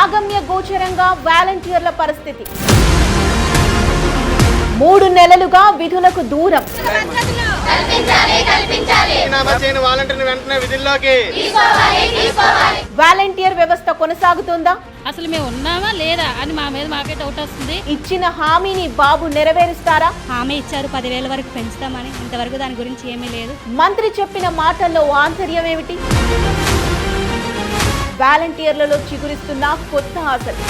ఆగమ్య గోచరంగా వాలంటీర్ల పరిస్థితి. మూడు నెలలుగా విధులకు దూరం. వాలంటీర్ వ్యవస్థ కొనసాగుతుందా? అసలు మేము ఉన్నామా లేదా అని మా మీద మాకే డౌట్ వస్తుంది. ఇచ్చిన హామీని బాబు నెరవేరుస్తారా? హామీ ఇచ్చారు పదివేల వరకు పెంచుతామని. ఇంతవరకు దాని గురించి ఏమీ లేదు. మంత్రి చెప్పిన మాటల్లో ఆంతర్యం ఏమిటి? వాలంటీర్లలో చిగురిస్తున్న కొత్త ఆశలు.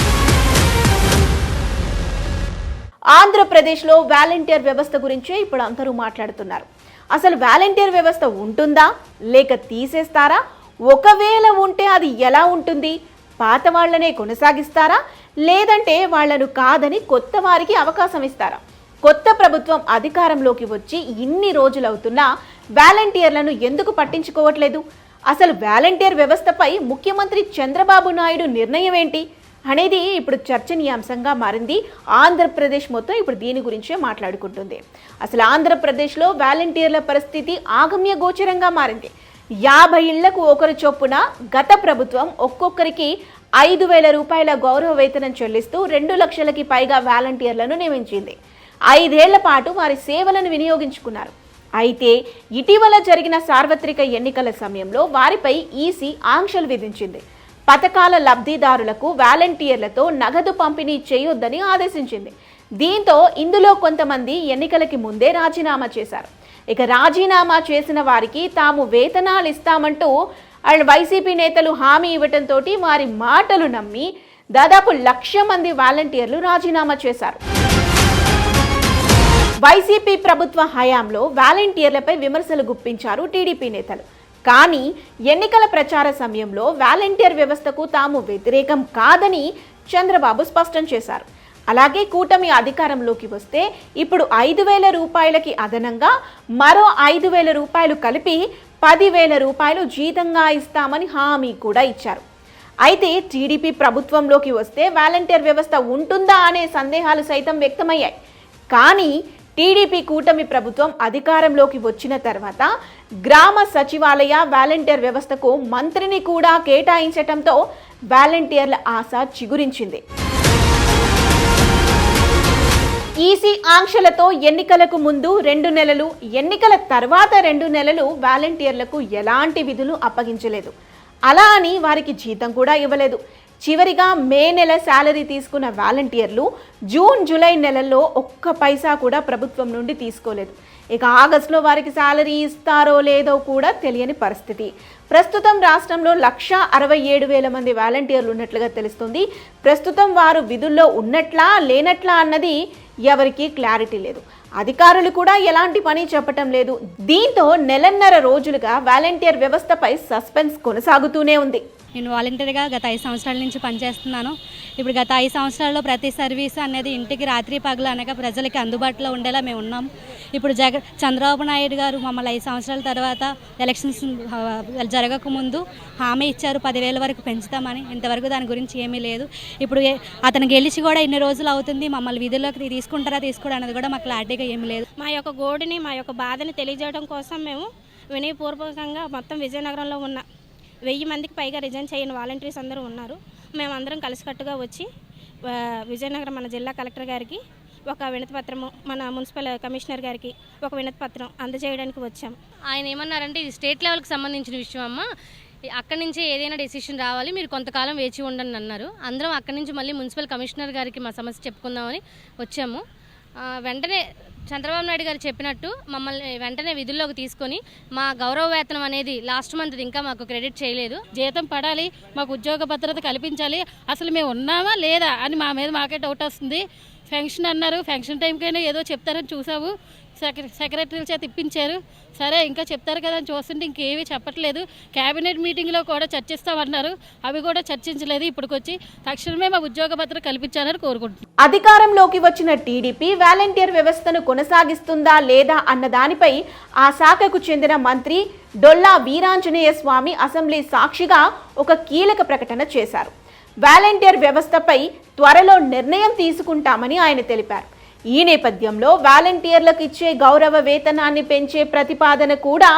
ఆంధ్రప్రదేశ్లో వాలంటీర్ వ్యవస్థ గురించే ఇప్పుడు అందరూ మాట్లాడుతున్నారు. అసలు వాలంటీర్ వ్యవస్థ ఉంటుందా? లేక తీసేస్తారా? ఒకవేళ ఉంటే అది ఎలా ఉంటుంది? పాత వాళ్ళనే కొనసాగిస్తారా? లేదంటే వాళ్ళను కాదని కొత్త వారికి అవకాశం ఇస్తారా? కొత్త ప్రభుత్వం అధికారంలోకి వచ్చి ఇన్ని రోజులవుతున్నా వాలంటీర్లను ఎందుకు పట్టించుకోవట్లేదు? అసలు వాలంటీర్ వ్యవస్థపై ముఖ్యమంత్రి చంద్రబాబు నాయుడు నిర్ణయం ఏంటి అనేది ఇప్పుడు చర్చనీయాంశంగా మారింది. ఆంధ్రప్రదేశ్ మొత్తం ఇప్పుడు దీని గురించే మాట్లాడుకుంటుంది. అసలు ఆంధ్రప్రదేశ్లో వాలంటీర్ల పరిస్థితి ఆగమ్య గోచరంగా మారింది. యాభై ఇళ్ళకు ఒకరు చొప్పున గత ప్రభుత్వం ఒక్కొక్కరికి ఐదు వేల రూపాయల గౌరవ వేతనం చెల్లిస్తూ రెండు లక్షలకి పైగా వాలంటీర్లను నియమించింది. ఐదేళ్ళ పాటు వారి సేవలను వినియోగించుకున్నారు. అయితే ఇటీవల జరిగిన సార్వత్రిక ఎన్నికల సమయంలో వారిపై ఈసీ ఆంక్షలు విధించింది. పథకాల లబ్ధిదారులకు వాలంటీర్లతో నగదు పంపిణీ చేయొద్దని ఆదేశించింది. దీంతో ఇందులో కొంతమంది ఎన్నికలకి ముందే రాజీనామా చేశారు. ఇక రాజీనామా చేసిన వారికి తాము వేతనాలు ఇస్తామంటూ అండ్ వైసీపీ నేతలు హామీ ఇవ్వటంతో వారి మాటలు నమ్మి దాదాపు లక్ష మంది వాలంటీర్లు రాజీనామా చేశారు. వైసీపీ ప్రభుత్వ హయాంలో వాలంటీర్లపై విమర్శలు గుప్పించారు టీడీపీ నేతలు. కానీ ఎన్నికల ప్రచార సమయంలో వాలంటీర్ వ్యవస్థకు తాము వ్యతిరేకం కాదని చంద్రబాబు స్పష్టం చేశారు. అలాగే కూటమి అధికారంలోకి వస్తే ఇప్పుడు ఐదు వేల రూపాయలకి అదనంగా మరో ఐదు వేల రూపాయలు కలిపి పదివేల రూపాయలు జీతంగా ఇస్తామని హామీ కూడా ఇచ్చారు. అయితే టీడీపీ ప్రభుత్వంలోకి వస్తే వాలంటీర్ వ్యవస్థ ఉంటుందా అనే సందేహాలు సైతం వ్యక్తమయ్యాయి. కానీ టీడీపీ కూటమి ప్రభుత్వం అధికారంలోకి వచ్చిన తర్వాత గ్రామ సచివాలయ వాలంటీర్ వ్యవస్థకు మంత్రిని కూడా కేటాయించటంతో వాలంటీర్ల ఆశ చిగురించింది. ఈసీ ఆంక్షలతో ఎన్నికలకు ముందు రెండు నెలలు ఎన్నికల తర్వాత రెండు నెలలు వాలంటీర్లకు ఎలాంటి విధులు అప్పగించలేదు. అలా అని వారికి జీతం కూడా ఇవ్వలేదు. చివరిగా మే నెల శాలరీ తీసుకున్న వాలంటీర్లు జూన్ జూలై నెలల్లో ఒక్క పైసా కూడా ప్రభుత్వం నుండి తీసుకోలేదు. ఇక ఆగస్టులో వారికి శాలరీ ఇస్తారో లేదో కూడా తెలియని పరిస్థితి. ప్రస్తుతం రాష్ట్రంలో లక్ష అరవై ఏడు వేల మంది వాలంటీర్లు ఉన్నట్లుగా తెలుస్తుంది. ప్రస్తుతం వారు విధుల్లో ఉన్నట్లా లేనట్లా అన్నది ఎవరికీ క్లారిటీ లేదు. అధికారులు కూడా ఎలాంటి పని చెప్పటం లేదు. దీంతో నెలన్నర రోజులుగా వాలంటీర్ వ్యవస్థపై సస్పెన్స్ కొనసాగుతూనే ఉంది. నేను వాలంటీర్గా గత ఐదు సంవత్సరాల నుంచి పనిచేస్తున్నాను. ఇప్పుడు గత ఐదు సంవత్సరాల్లో ప్రతి సర్వీస్ అనేది ఇంటికి రాత్రి పగలు అనగా ప్రజలకి అందుబాటులో ఉండేలా మేము ఉన్నాం. ఇప్పుడు జగ చంద్రబాబు నాయుడు గారు మమ్మల్ని ఐదు సంవత్సరాల తర్వాత ఎలక్షన్స్ జరగకముందు హామీ ఇచ్చారు. పదివేల వరకు పెంచుతామని. ఇంతవరకు దాని గురించి ఏమీ లేదు. ఇప్పుడు అతను గెలిచి కూడా ఇన్ని రోజులు అవుతుంది. మమ్మల్ని విధుల్లోకి తీసుకుంటారా తీసుకోవడం అనేది కూడా మాకు క్లారిటీగా ఏమీ లేదు. మా యొక్క గోడిని మా యొక్క బాధని తెలియజేయడం కోసం మేము వినయపూర్వకంగా మొత్తం విజయనగరంలో ఉన్న వెయ్యి మందికి పైగా రిజైన్ చేయని వాలంటీర్స్ అందరూ ఉన్నారు. మేమందరం కలిసికట్టుగా వచ్చి విజయనగరం మన జిల్లా కలెక్టర్ గారికి ఒక వినతి పత్రము మన మున్సిపల్ కమిషనర్ గారికి ఒక వినతి పత్రం అందజేయడానికి వచ్చాం. ఆయన ఏమన్నారంటే ఇది స్టేట్ లెవెల్కి సంబంధించిన విషయం అమ్మ. అక్కడి నుంచి ఏదైనా డెసిషన్ రావాలి మీరు కొంతకాలం వేచి ఉండండి అన్నారు. అందరం అక్కడి నుంచి మళ్ళీ మున్సిపల్ కమిషనర్ గారికి మా సమస్య చెప్పుకుందామని వచ్చాము. వెంటనే చంద్రబాబు నాయుడు గారు చెప్పినట్టు మమ్మల్ని వెంటనే విధుల్లోకి తీసుకొని మా గౌరవ వేతనం అనేది లాస్ట్ మంత్ ఇంకా మాకు క్రెడిట్ చేయలేదు. జీతం పడాలి మాకు ఉద్యోగ భద్రత కల్పించాలి అసలు మేము ఉన్నామా లేదా అని మా మీద మాకే డౌట్ వస్తుంది. ఫంక్షన్ అన్నారు. ఫంక్షన్ టైంకైనా ఏదో చెప్తారని చూసాము సెక్రటరీల చేత ఇప్పించారు. సరే ఇంకా చెప్తారు కదా అని చూస్తుంటే ఇంకేమీ చెప్పట్లేదు. క్యాబినెట్ మీటింగ్లో కూడా చర్చిస్తామన్నారు. అవి కూడా చర్చించలేదు. ఇప్పటికొచ్చి తక్షణమే మా ఉద్యోగ భద్రత కల్పించాలని కోరుకుంటున్నాం. అధికారంలోకి వచ్చిన టీడీపీ వాలంటీర్ వ్యవస్థను కొనసాగిస్తుందా లేదా అన్న దానిపై ఆ శాఖకు చెందిన మంత్రి డొల్లా వీరాంజనేయ స్వామి అసెంబ్లీ సాక్షిగా ఒక కీలక ప్రకటన చేశారు. వాలంటీర్ వ్యవస్థపై త్వరలో నిర్ణయం తీసుకుంటామని ఆయన తెలిపారు. ఈ నేపథ్యంలో వాలంటీర్లకు ఇచ్చే గౌరవ వేతనాన్ని పెంచే ప్రతిపాదన కూడా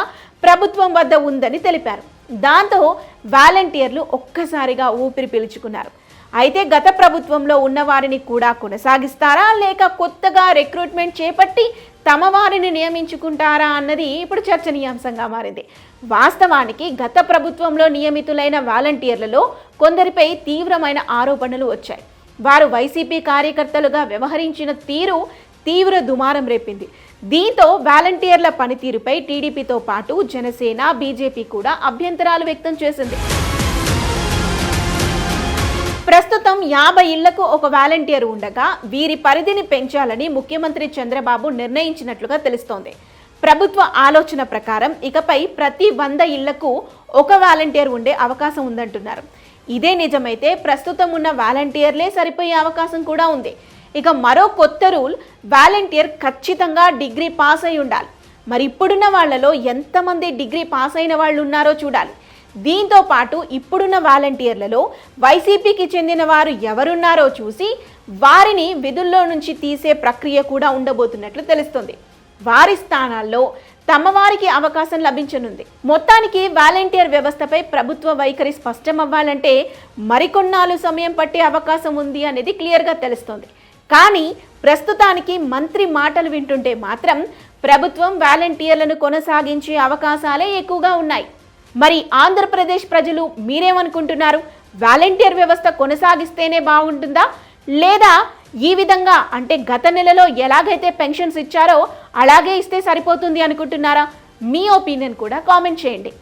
ప్రభుత్వం వద్ద ఉందని తెలిపారు. దాంతో వాలంటీర్లు ఒక్కసారిగా ఊపిరి పీల్చుకున్నారు. అయితే గత ప్రభుత్వంలో ఉన్నవారిని కూడా కొనసాగిస్తారా? లేక కొత్తగా రిక్రూట్మెంట్ చేపట్టి తమ వారిని నియమించుకుంటారా అన్నది ఇప్పుడు చర్చనీయాంశంగా మారింది. వాస్తవానికి గత ప్రభుత్వంలో నియమితులైన వాలంటీర్లలో కొందరిపై తీవ్రమైన ఆరోపణలు వచ్చాయి. వారు వైసీపీ కార్యకర్తలుగా వ్యవహరించిన తీరు తీవ్ర దుమారం రేపింది. దీంతో వాలంటీర్ల పనితీరుపై టీడీపీతో పాటు జనసేన బీజేపీ కూడా అభ్యంతరాలు వ్యక్తం చేసింది. ప్రస్తుతం యాభై ఇళ్ళకు ఒక వాలంటీర్ ఉండగా వీరి పరిధిని పెంచాలని ముఖ్యమంత్రి చంద్రబాబు నిర్ణయించినట్లుగా తెలుస్తోంది. ప్రభుత్వ ఆలోచన ప్రకారం ఇకపై ప్రతి వంద ఇళ్ళకు ఒక వాలంటీర్ ఉండే అవకాశం ఉందంటున్నారు. ఇదే నిజమైతే ప్రస్తుతం ఉన్న వాలంటీర్లే సరిపోయే అవకాశం కూడా ఉంది. ఇక మరో కొత్త రూల్ వాలంటీర్ ఖచ్చితంగా డిగ్రీ పాస్ అయి ఉండాలి. మరి ఇప్పుడున్న వాళ్ళలో ఎంతమంది డిగ్రీ పాస్ అయిన వాళ్ళు ఉన్నారో చూడాలి. దీంతో పాటు ఇప్పుడున్న వాలంటీర్లలో వైసీపీకి చెందిన వారు ఎవరున్నారో చూసి వారిని విధుల్లో నుంచి తీసే ప్రక్రియ కూడా ఉండబోతున్నట్లు తెలుస్తుంది. వారి స్థానాల్లో తమ వారికి అవకాశం లభించనుంది. మొత్తానికి వాలంటీర్ వ్యవస్థపై ప్రభుత్వ వైఖరి స్పష్టమవ్వాలంటే మరికొన్నాళ్ళు సమయం పట్టే అవకాశం ఉంది అనేది క్లియర్గా తెలుస్తోంది. కానీ ప్రస్తుతానికి మంత్రి మాటలు వింటుంటే మాత్రం ప్రభుత్వం వాలంటీర్లను కొనసాగించే అవకాశాలే ఎక్కువగా ఉన్నాయి. మరి ఆంధ్రప్రదేశ్ ప్రజలు మీరేమనుకుంటున్నారు? వాలంటీర్ వ్యవస్థ కొనసాగిస్తేనే బాగుంటుందా? లేదా ఈ విధంగా అంటే గత నెలలో ఎలాగైతే పెన్షన్స్ ఇచ్చారో అలాగే ఇస్తే సరిపోతుంది అనుకుంటున్నారా? మీ ఒపీనియన్ కూడా కామెంట్ చేయండి.